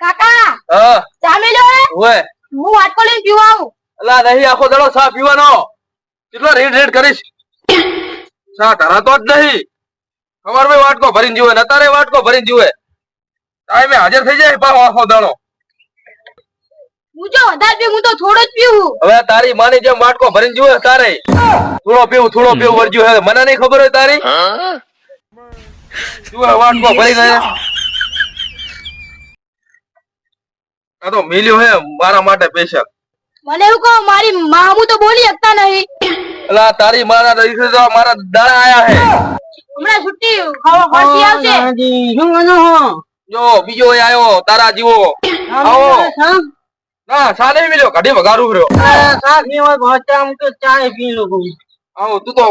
કાકા હા. ચામી જો ઓય. હું વાટકો લઈને પીવા આવું. અલા નહીં આખો દડો સા પીવાનો. કેટલો રેડ રેડ કરીશ. ચા ધરાતો જ નહીં. ખબર ભાઈ વાટકો ભરીને જીવે. ને તારે વાટકો ભરીને જીવે. ટાઈમે હાજર થઈ જાય પાછો આખો દાડો. હું જો વધારે પીવું હું તો થોડો જ પીવું. હવે તારી માની જેમ વાટકો ભરીને જીવે તારે. થોડો પીવું થોડો પીવું વર્જ્યું હે મને નહીં ખબર હોય તારી. શું વાટકો ભરીને? આ તો મિલ્યો હે મારા માટે સ્પેશિયલ મને એવું કહો મારી મામુ તો બોલી શકતા નહીં. અલા તારી મારા દિવસે તો મારા દાડા આયા હે. હમણાં છુટ્ટી હવા ફરતી આવશે હું કરો હો? જો બીજો એ આયો તારા જીવો. આવો. ના સા નહીં મિલ્યો ઘડી વગારું રહ્યો. આ શા હોય ભોચા હું તો ચાય પી લઉં છું. આવો તું તો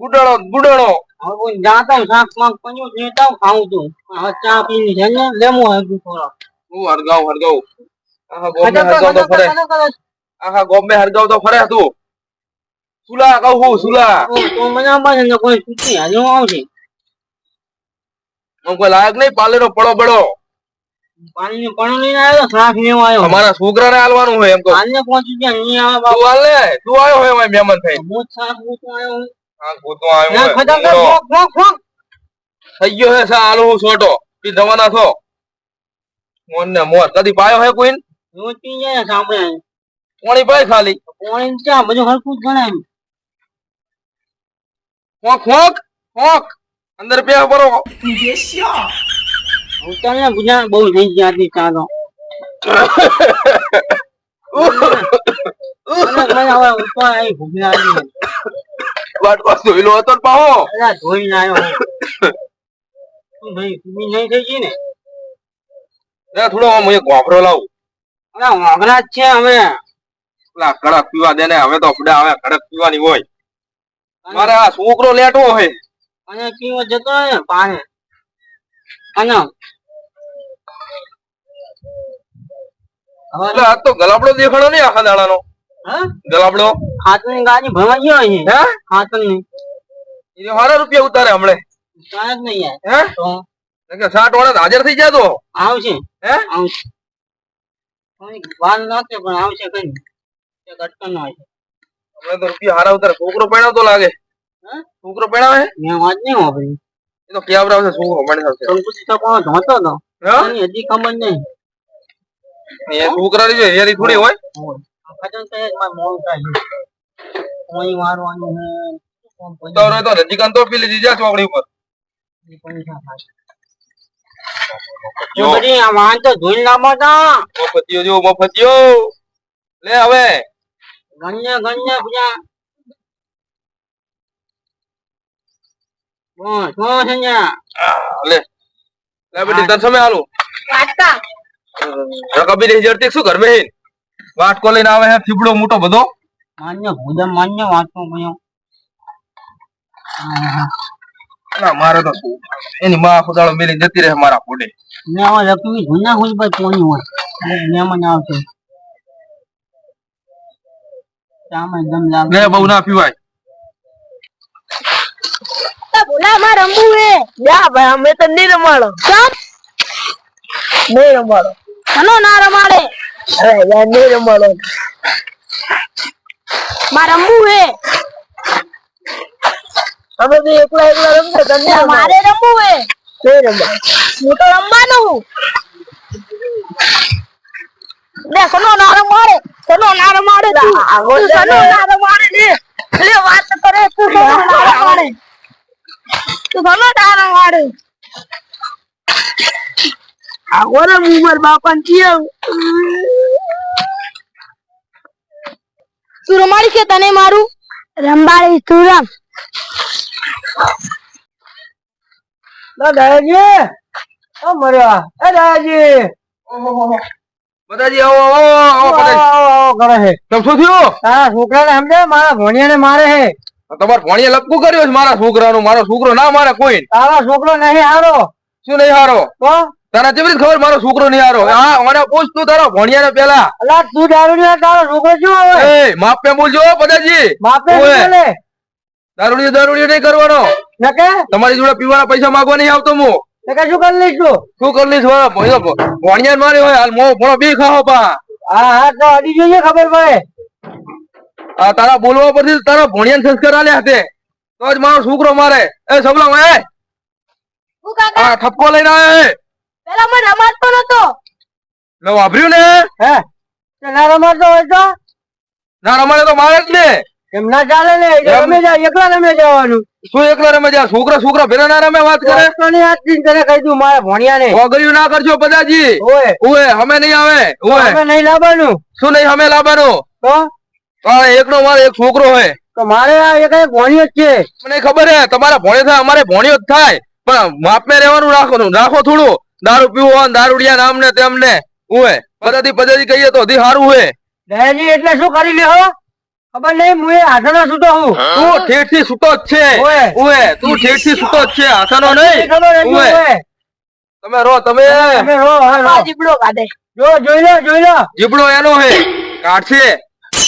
ગુડાણો ગુડાણો હું જાતા હું શાક માક પન્યું લેતા ખાઉં છું. હા ચા પીની છે ને લેવું હજુ થોડો. હું હરગાઉ હરગાવ આખા ગોમે કદો કરો, હરગાવ તો કદો ફરે. તો. તું સુલા કહું હું સુલા. તો મને આમાં છે ને કોઈ છૂટી હજુ આવશે હું કોઈ લાયક નહીં પાલેરો પડો પડો પણ લઈને આવ્યો શાક લેવા આવ્યો. અમારા છોકરાને હાલવાનું હોય એમ કહું. હાલને પહોંચી ગયા નહીં આવે બાપુ. તું હાલ ને તું આવ્યો હોય અમારે મહેમાન થઈ હું જ શાક મૂકવા આવ્યો હું. હા આવ્યો ના, બોલો. ફોક, ફોક, ફોક. થઈ ગયો હે સા હાલો હું છોટો પી જવાના છો. મોન ને મોર કદી પાયો હે કોઈ પી જાય સાંભળે. પોણી પાય ખાલી. પાણી ચા બધું હરખું ગણાય ખોક ખોક ખોક અંદર પે પરો હું તને ગુજરાત બહુ થઈ ગયા હતી ચાલો હું. ભાઈ થોડો એક વાપરો લાવું. જ છે અમે. પેલા કડક પીવા દે ને હવે તો ફડા હવે કડક પીવાની હોય. મારે આ છોકરો લેટો હોય અને પીવો જતો હોય ને અને હવે એટલે આ તો ગલાબડો દેખાડો નહીં આખા દાડાનો. હા? ગલાબડો. હાથની ગાડી ભરવા ગયો છે. હે? હાથની એ હારા રૂપિયા ઉતારે હમણે. જ નહીં હે? તો કે સાઠ વાળા હાજર થઈ જાય તો. આવશે હે? આવશે વાર પણ આવશે કઈ એક અટકણ હોય. છે તો રૂપિયા હારા ઉતારે. છોકરો પહેણાવતો લાગે. હે? છોકરો પહેણાવે મેં વાત નહીં વાપરી એ તો ક્યાં છે? છોકરો પહેણાવશે કંકુસી તો કોણ ધોતો તો. હજી ખબર નહીં. એ છોકરાની જો હેરી થોડી હોય? ખતમ થાય જ મારે મોડું થાય કોઈ મારવાનું ને તો હવે તો રજીકાંત તો પી લીધી જા ચોકડી ઉપર. પૈસા. બધી આ વાહન તો ધોઈને લાવવા તા મફતિયો જો મફતિયો લે હવે. ગણ્ય ગણ્ય પૂજા બોલ શું છે લે. લે બેટી તન સમય હાલું વાટકા. રકબી રહી જડતી શું ઘર में વાટકો લઈને આવે હે થીબડો મોટો બધો. માન્ય ભૂદમ માન્ય વાટકો પડ્યો ના મારે તો શું? એની માં ખુદાળો મેલી જતી રહે મારા પોડે ના લક્ષ્મી જૂના હોય ભાઈ કોની હોય? મહેમાન આવશે. ચામાં દમ લાગે. લે બહુ ના પીવાય. તો બોલા માં રમવું હે. જા ભાઈ અમે તો નહીં રમાડો. ચમ. નહીં રમાડો. કનો ના રમાડે. અરે યાર નહીં રમાડો. માં રમવું હે. અમે તો એકલા એકલા રમતા તમને મારે રમવું હે. તે રમવા. હું તો રમવાનું હું. લે નાર ના રમાડે કનો ના રમાડે તું સનો ના રમાડે લે લે વાત કરે તું સનો ના રમાડે તું કનો ના રમાડે આગળ ઉમર બાપા ચિયા તું રમાડી કે તને મારું? રંબાડી તું રમ. દાદાજી. ઓ મર્યા. એ દાદાજી. બધાજી આવો આવો આવો કરે છે. તમ શું થયું? તારા છોકરાને સમજે? મારા ભોણિયાને મારે છે. તમારા ભણીએ લપકું કર્યું છે મારા છોકરાનું? મારો છોકરો ના મારે કોઈ તારા છોકરો નહીં હારો. શું નહીં હારો? તો તને કેવી ખબર મારો છોકરો નહીં હારો? હા મને પૂછ તું તારો ભણિયાને પેલા. અલા તું દારૂડિયો તારો છોકરો શું એ બોલજો બધાજી. ઓવે. બોલે. દારૂડિયો દારૂડિયો નહીં કરવાનો. નકે? તમારી જોડે પીવાના પૈસા માંગવા નહીં આવતો હું. નકે કે શું કરી લઈશું શું કરી લઈશ હવે? ભણ્યો ભણ્યા મારે હોય હાલ મો ભણો બી ખાઓ પા. હા હા તો અડી જોઈએ ખબર પડે. આ તારા બોલવા પરથી તારા ભણિયાને સંસ્કાર આલ્યા હતે તો જ મારો છોકરો મારે. એ સબલા એ! હું કાકા? આ ઠપકો લઈને આવે પેલા મને રમાડતો નતો. લો વાભર્યું ને? હે? તો ના રમાડતો હોય તો? ના રમાડે તો મારે જ ને. એમ ના ચાલે ને. રમે જાય એકલા રમે જવાનું. શું એકલા રમે છે છોકરા છોકરા ભેરા ના રમે વાત કરે? તને કહી દઉં મારા ભણ્યા ને વગર્યું ના કરજો ઓય. ઓએ અમે નહીં આવે ઓએ અમે નહીં લાવવાનું. શું નહીં અમે લાવવાનું? તો? એકનો મારો એક છોકરો હોય. તો મારે આ એક ભણ્યો જ છે. મને ખબર હે તમારા ભણે થાય અમારે ભણ્યો જ થાય. પણ માપને રહેવાનું રાખો રાખો થોડું. દારૂ પીવો દારૂડિયા નામ ને તેમને. ઓએ પદ્ધતિ પદ્ધતિ કહીએ તો હજી સારું હે દયાજી એટલે શું કરી લે હો? ખબર નહીં હું એ હાથનો છૂટો હું? તું ઠેઠથી છૂટો જ છે. ઓએ. ઓએ તું ઠેઠથી છૂટો જ છે આસનો નહીં. ખબર હતી ઓય. ઓય. તમે રો તમે. તમે રો હા રો જીબડો કાઢે જો જોઈ લો જોઈ લો. જીબડો એનો હે કાઢશે.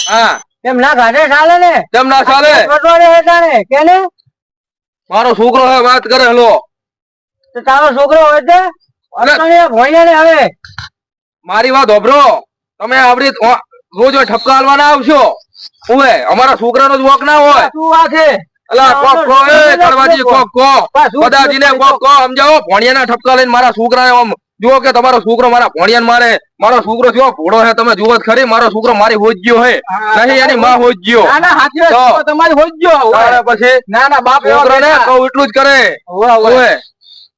હા. એમ ના કાઢે ચાલે ને? કેમ ના ચાલે. પટવાડે હે તારે કે ને? મારો છોકરો હે વાત કરે હલો. તો તારો છોકરો હોય તે? અટણીએ ભણ્યા ને હવે. મારી વાત હોભરો. તમે આવડી રોજ ઠપકા હાલવાના આવશો. ઓએ અમારા છોકરાનો જ વોક ના હોય. તું વાત અલા કો કો એ કરવાજી કો કો બધાજીને કોક કો સમજાવો ભણિયાના ઠપકા લઈને મારા છોકરાને આમ જુઓ કે તમારો છોકરો મારા ભણિયાને મારે. મારો છોકરો જો ઘોડો હે તમે જુઓ જ ખરી મારો છોકરો મારી હોજ ગયો હે નહીં એની માં હોજ ગયો ના ના હાથી. તમારી હોજ ગયો પછી ના ના બાપ છોકરાને. કહું એટલું જ કરે. ઓએ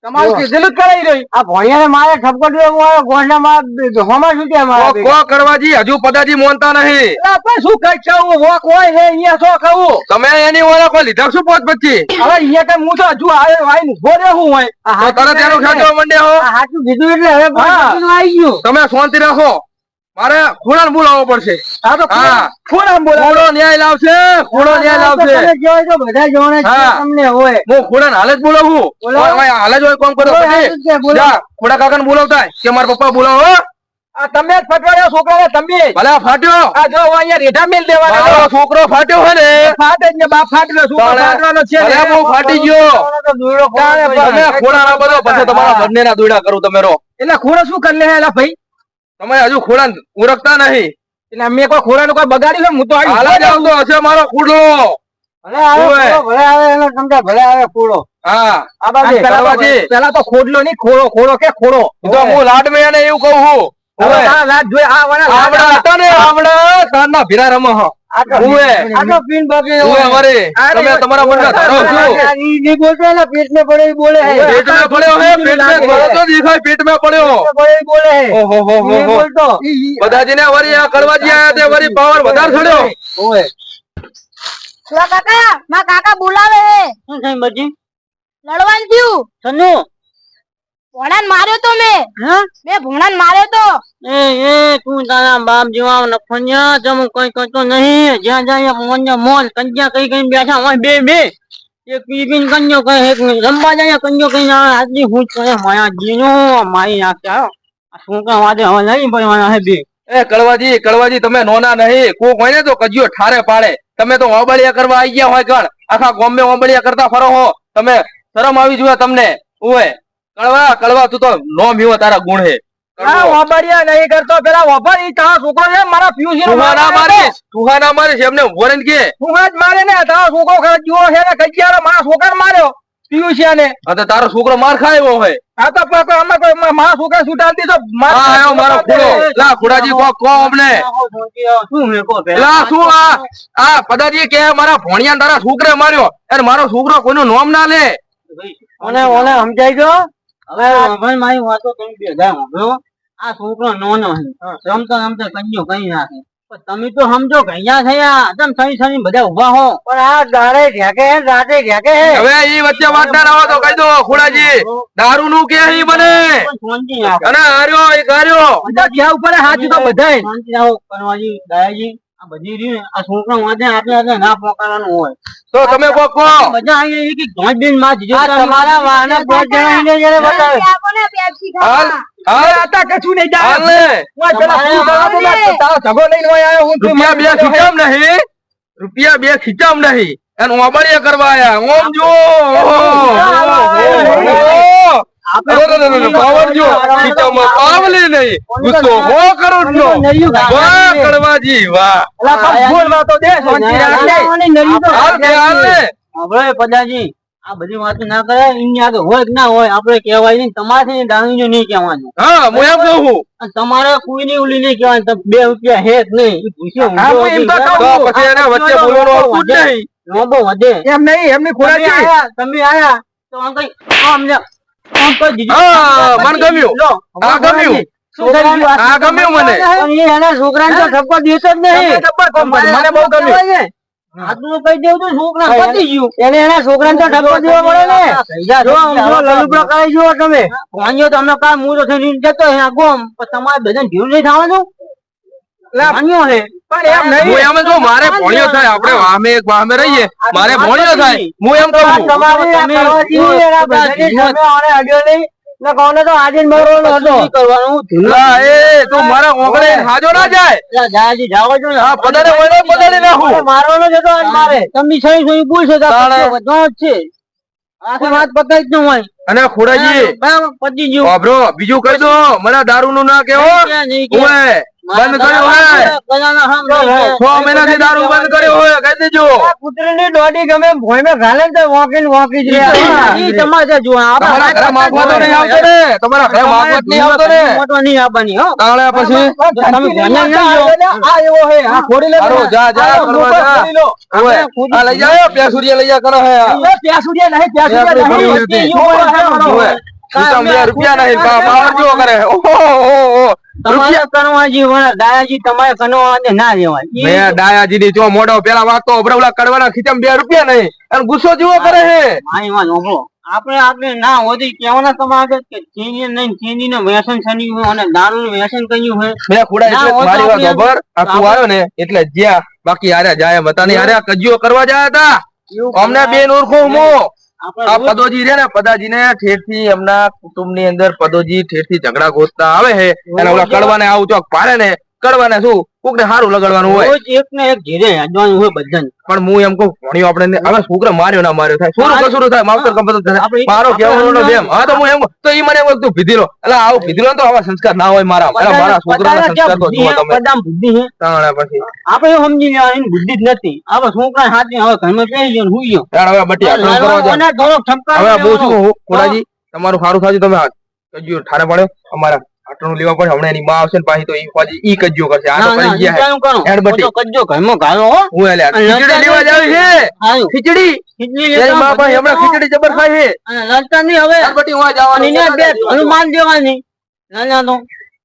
તમારું કીધેલું કરાઈ રહ્યું. આ ભણ્યાને મારે ઠપકો દીધો મારે માં હોમાં શું છે મારા કો કરવાજી હજુ પદાજી મોનતા નહીં. ભેગા? પણ શું કઈ કહું વોક હોય હે અહીંયા શું કહું તમે એની ઓળખ લીધા શું પોત પછી? હવે અહીંયા કઈ હું તો હજુ ઊભો રહ્યો હું હોય તરત એનું માંડ્યા હો. હાચું કીધું એટલે હવે આવી ગયું. તમે શાંતિ રાખો. મારે ખૂણા બોલાવવો પડશે. તો. બોલાવો. ન્યાય લાવશે ખૂણો ન્યાય લાવશે. તમે તો બધા. તમને હોય. હું ખૂણા હાલ જ બોલાવું. હાલ જ હોય કોમ કરો ખૂણા કાકાને બોલાવતા કે મારા પપ્પા બોલાવો તમે જ ફટવાડ્યા છોકરાને તમે ભલે ફાટ્યો. આ જો અહીંયા રેઢા મેલ દેવાના છોકરો ફાટ્યો હોય ને. ફાટે જ ને બાપ ફાટેલો છોકરો ફાટવાનો છે ભલે હું ફાટી ગયો. તમે. ના બધો પછી તમારા બંનેના દોયડા કરું તમે રો એટલે ખોડો શું કરી લે ભાઈ? તમે હજુ ખોડા ઉરકતા નહીં. એટલે અમે કોઈ ખોરાનું કોઈ બગાડ્યું? હું તો હાલ જ આવતો હશે મારો ખુડો ભલે આવે ભલે આવે એને સમજા ભલે આવે ખોડો હા. આ બાજુ પેલા તો- તો ખોડલો નહીં ખોડો ખોડો કે ખોડો તો હું લાડ મેં એને એવું કહું છું. હવે લાડ જોઈ આ આવડા હતા ને આવડા. તારના ભીરા રમો હો. આ તો- ઓવે. આ કડવાજી આયા તે વળી પાવર વધારે ચડ્યો ઓવે. કાકા? માં કાકા બોલાવે લડવાનું થયું? ભોણાને માર્યો તો મે. હા? ભોણાન માર્યો તો. એ એ તું તારા બાપ જેવા નફન્યા જમ કઈ કરતો નહીં. જ્યાં જ્યાં મોન મોન કંજ્યા કઈ કઈ બેઠા હોય બે બે. એક પીપીન કંજો કઈ એક રમવા જાય કંજો કઈ ના આજની હું કોઈ માયા જીનો મારી નાખ્યા આ છોકરા વાદે હવે નહીં પડવાના હે બે? એ કડવાજી કડવાજી તમે નોના નહીં. કોક હોય ને તો કજ્યો ઠારે પાડે. તમે તો ઓબળિયા કરવા આવી ગયા હોય ગણ. આખા ગોમે ઓબળિયા કરતા ફરો હો. તમે શરમ આવી જોયા તમને. ઓય. કડવા કડવા તું તો નો મીવો તારા ગુણ હે. વાબડિયા નહીં કરતો પેલા વાપર ઈ તારો છોકરો છે મારા પિયુષી તુહા ના મારીશ તુહા ના મારીશ એમને વરણ કે? તું મારે ને તારો છોકરો ખરા છે ને કજિયારો મારા છોકરાને માર્યો પિયુષિયા ને. આ તો તારો છોકરો માર ખાયો હોય. આ તો કોઈ- કોઈ કોઈ મારા છોકરા છૂટા દીધો હા આયો મારો ખુડો લા ખુડાજી કો કો અમને. શું કો લા શું આ આ પદાજી કે મારા ભણિયા તારા છોકરે માર્યો અને મારો છોકરો કોઈનું નામ ના લે. ઓને ઓને સમજાઈ ગયો? હવે મારી વાતો તમે ભેગા સાંભળો આ છોકરો નોનો છે. રમતા રમતા કન્યો કઈ નાખે તમે તો સમજો કયા થયા તમે સહી સહી બધા ઊભા હો. પણ આ દાડે ઢેકે હે રાતે ઢેકે હે હવે ઈ વચ્ચે વાત ના રહો તો કહી દો ખુડાજી. દારૂ નું કે ઈ બને? અને હાર્યો એ કાર્યો બધા ઉપર હાચું તો બધાય. શાંતિ રાખો કરવાજી દયાજી તો તમે કો કો બધા અહીંયા એક એક બેનમાં જીજો તમારા વાહને બે જણા આવીને બતાવે. આપો પેપ્સી ખાવા હાલ આતા કશું નહીં હાલ ઓય પેલા ફૂલ કરવા દો ને, તારો લઈને ઓય આવ્યો હું રૂપિયા બે ખીચામ નહીં. રૂપિયા બે ખીચામ નહીં. અને કરવા આયા. ઓમ જો પાવર જો ખીચામાં પાવલી નહીં. ગુસ્સો હો કરો નો. વાહ કડવાજી વાહ. હાલ બે હાલ. હવે પદાજી આ બધી વાતો ના કરે એમની આગળ હોય કે ના હોય આપણે કહેવાય નહીં. તમારે કહેવાનું. હા હું એમ કહું છું. અને તમારે કોઈની નહીં કહેવાનું બે રૂપિયા હે જ નહીં. ઈ ભૂસ્યો હા, હું એમ તો તો પછી એને વચ્ચે બોલવાનું નહીં. વધે. એમ નહીં એમની તમે આયા તમે આયા. તો આમ કઈ આમ મને ગમ્યું. આ ગમ્યું. આ ગમ્યું મને. એના છોકરાને તો ઠપકો દેતો જ નહીં. મને બહુ ગમ્યું. આટલું કહી દેવું તો છોકરા પતી ગયું. એને એના છોકરાને તો ઠપકો દેવો પડે ને. જો લલુપડો કરી જુઓ તમે. વાંજો તમને કામ હું તો જતો ગોમ પણ તમારે બધા ભીડ નહીં થવાનું? વાંજો હે પણ એમ નહીં. હું એમ કહું, મારે ભોણિયો થાય આપણે વામે એક વામે રહીએ. મારે ભોણિયો થાય હું એમ કહું. તમારે આ કરવા જેવું એના બધાની સામે આને અડ્યો નહીં. ને કોને તો આજે મરવાનો હતો કરવાનું? લા, એ તું મારા ઓગણે હાજો ના જાય. જાજી જાવો જો હા, પધારે વળે, પધારી નાખું. મારવાનો છે આજ મારે. તમે સહી સહી પૂછો તો તાણે. જ છે. આખી વાત પતાઈ જ ન હોય. અને ખોડાજી પતી ગયું. વાપરો બીજું કહી દો મને દારૂ નું ના કેવો ઓય બંધ કર્યો હે. છ મહિના મહિનાથી દારૂ બંધ કર્યો હોય કહી દેજો. કૂતરીની દોડી ગમે ભોય ભોંયમાં ઘાલે તો walking વોકી જ. ઈ તમારે તમારા ઘરે માફત તો નહીં આવતો ને. તમારા ઘરે માફત નહીં આવતો ને. મોટો નહીં આવવાની, હો. તાળે પછી? તમે ધ્યાન નહીં. આ એવો હે આ ખોડી લે જા જા કરવા જા. ઓય, આ લઈ જાઓ પ્યાસુરિયા લઈ જા કરો હે. આ. એ નહીં પ્યાસુરિયા નહીં. રૂપિયા નહીં પાવર કરે. ઓહો. વણા, દાયાજી તમારે ના રહેવાય. ઈ મેં ડાયાજી ની જો મોઢો પેલા વાગતો ઓભરાવલા કડવાના ખીચામાં બે રૂપિયા નહીં. અને ગુસ્સો જેવો કરે હે મારી વાત સાંભળો. આપણે આપણે ના હોતી કહેવાના તમારે કે ચીની નહીં ચીની ને વ્યસન શનિ અને દારૂ નું વ્યસન કર્યું હોય. મેં ખોડા એટલે મારી વાત આપણે- આ આવ્યો ને એટલે જ્યાં બાકી હારે જાય હતા ને હારે કજીઓ કરવા જાય હતા. અમને બેન ઓળખો હું આ પદોજી છે ને પદાજી ને ઠેરથી એમના કુટુંબની અંદર પદોજી ઠેરથી ઝઘડા ગોતતા આવે છે. અને ઓલા કડવાને આવું ચોક પાડે ને કડવાને શું? કોક ને સારું લગાડવાનું હોય. એક ને એક ઘેરે હાજવાનું હોય બધાને. પણ હું એમ કહું ભણ્યો આપણે હવે છોકરા માર્યો ના માર્યો થાય. શું કસૂર થાય માવતર કંપતર થાય મારો કહેવાનો બેમ હા તો હું એમ તો ઈ મને એમ ભીધીલો એટલે આવું ભીધીલો તો આવા સંસ્કાર ના હોય મારા. એટલે મારા છોકરાના સંસ્કાર તો જુઓ તમે. બધામાં બુદ્ધિ હે. તાણે પછી. આપણે સમજી લેવાનું એની બુદ્ધિ જ નથી. આવા છોકરા હાથે હવે ઘરમાં પહેરી ગયો હુઈ ગયો તાણે હવે બટી આટલું કરવા હવે બહુ હું ખોડાજી તમારું સારું થાજો તમે કજ્યું ઠારે પડે અમારા. આટલું લેવા પડે હમણાં એની માં આવશે ને પાછી તો ઈ પાછી ઈ કજ્જો કરશે. આ તો કરી ગયા હે. વિચારનું કરો. હેડ બટી. તો ઘરમાં ઘાલો હો. હું એટલે ખીચડી લેવા જાવ છે. ખીચડી. ખીચડી? લેતા માં પાસે હમણાં ખીચડી જબર ખાય છે. અને લડતા નહીં હવે. હેડ બટી હું જવાની ને બે હનુમાન દેવાની ના ના